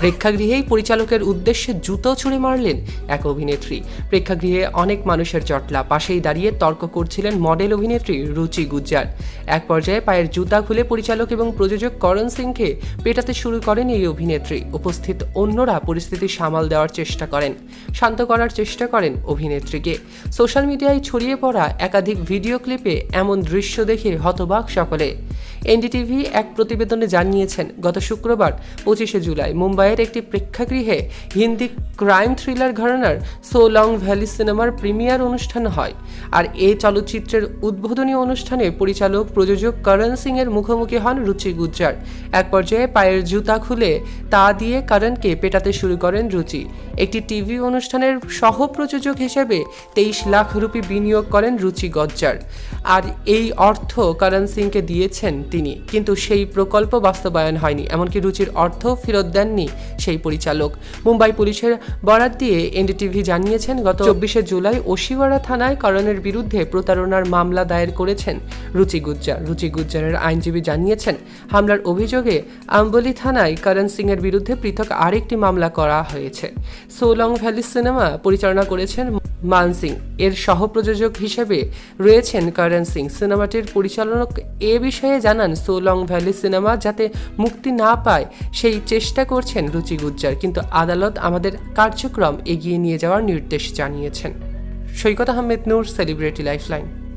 প্রেক্ষাগৃহেই পরিচালকের উদ্দেশ্যে জুতো ছুঁড়ে মারলেন এক অভিনেত্রী। প্রেক্ষাগৃহে অনেক মানুষের জটলা পাশেই দাঁড়িয়ে তর্ক করছিলেন মডেল অভিনেত্রী রুচি গুজ্জার। এক পর্যায়ে পায়ের জুতা খুলে পরিচালক এবং প্রযোজক করণ সিংকে পেটাতে শুরু করেন এই অভিনেত্রী। উপস্থিত অন্যরা পরিস্থিতি সামাল দেওয়ার চেষ্টা করেন, শান্ত করার চেষ্টা করেন অভিনেত্রীকে। সোশ্যাল মিডিয়ায় ছড়িয়ে পড়া একাধিক ভিডিও ক্লিপে এমন দৃশ্য দেখে হতবাক সকলে। এনডিটিভি এক প্রতিবেদনে জানিয়েছেন, গত শুক্রবার পঁচিশে জুলাই মুম্বাইয়ের একটি প্রেক্ষাগৃহে হিন্দি ক্রাইম থ্রিলার ঘরানার সো লং ভ্যালি সিনেমার প্রিমিয়ার অনুষ্ঠান হয়। আর এই চলচ্চিত্রের উদ্বোধনী অনুষ্ঠানে পরিচালক, প্রযোজক করণ সিং এর মুখোমুখি হন রুচি গুজ্জার। এক পর্যায়ে পায়ের জুতা খুলে তা দিয়ে করণকে পেটাতে শুরু করেন রুচি। একটি টিভি অনুষ্ঠানের সহ প্রযোজক হিসেবে তেইশ লাখ রুপি বিনিয়োগ করেন রুচি গজ্জার। আর এই অর্থ করণ সিংকে দিয়েছেন তিনি। কিন্তু সেই প্রকল্প বাস্তবায়ন হয়নি, এমনকি রুচির অর্থ ফেরত দেননি সেই পরিচালক। মুম্বাই পুলিশের বরাত দিয়ে এনডিটিভি জানিয়েছেন, গত চব্বিশে জুলাই ওশিওয়ারা থানায় করণের বিরুদ্ধে প্রতারণার মামলা দায়ের করেছেন রুচি গুজ্জার। রুচি গুজ্জারের আইনজীবী জানিয়েছেন, হামলার অভিযোগে আম্বলি থানায় করণ সিংয়ের বিরুদ্ধে পৃথক আরেকটি মামলা করা হয়েছে। সোলং ভ্যালি সিনেমা পরিচালনা করেছেন মান সিং। এর সহপ্রযোজক হিসেবে রয়েছেন করণ সিং। সিনেমাটির পরিচালক এ বিষয়ে জানান সোলং ভ্যালি সিনেমা যাতে মুক্তি না পায়, সেই চেষ্টা করছেন রুচি গুজ্জার। কিন্তু আদালত আমাদের কার্যক্রম এগিয়ে নিয়ে যাওয়ার নির্দেশ জানিয়েছেন। Saikat Ahmed Noor, celebrity lifeline.